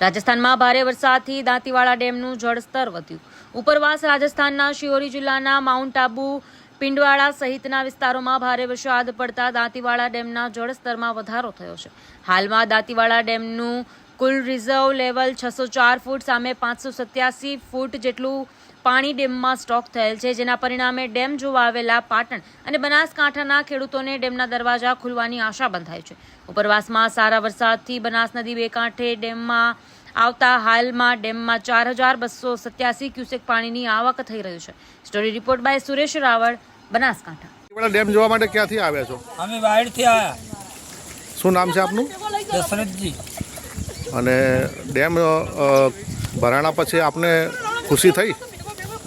રાજસ્થાનમાં ભારે વરસાદથી દાંતીવાડા ડેમનું જળસ્તર વધ્યું. ઉપરવાસ રાજસ્થાનના શિયોરી જિલ્લાના માઉન્ટ આબુ, પિંડવાડા સહિતના વિસ્તારોમાં ભારે વરસાદ પડતા દાંતીવાડા ડેમના જળસ્તરમાં વધારો થયો છે. હાલમાં દાંતીવાડા ડેમનું કુલ રિઝર્વ લેવલ છસો ચાર ફૂટ સામે પાંચસો સત્યાસી ફૂટ જેટલું પાણી ડેમમાં સ્ટોક થયેલ છે જેના પરિણામે ડેમ જોવા આવેલા પાટણ અને બનાસકાંઠાના ખેડૂતોને ડેમના દરવાજા ખુલવાની આશા બંધાઈ છે. ઉપરવાસમાં સારા વરસાદથી બનાસ નદી બે કાંઠે ડેમમાં આવતા હાલમાં ડેમમાં ચાર હજાર બસો સત્યાસી ક્યુસેક પાણીની આવક થઈ રહ્યું છે. Story report by Suresh Raval Banaskantha. Dam જોવા માટે ક્યાંથી આવ્યા છો? અમે વાયડથી આવ્યા શું નામ છે આપનું? દશરથજી. અને ડેમ ભરાણા પછી આપને ખુશી થઈ?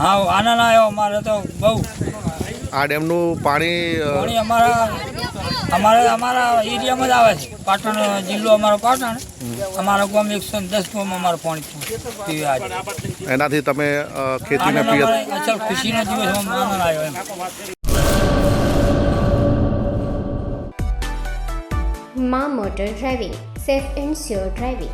હા આનંદ આવ્યો અમારે તો બહુ. આ ડેમનું પાણી પાણી અમારા અમારે અમારા એરિયામાં જ આવે છે. પાટણ જિલ્લો અમારો પાટણ. અમારા ગામ એકસો ને દસ ગામ અમારે પાણી પીવે આજે. એનાથી તમે ખેતીને અચલ ખુશીનો દિવસ આનંદ આવ્યો એમ. માં motor driving safe and sure driving.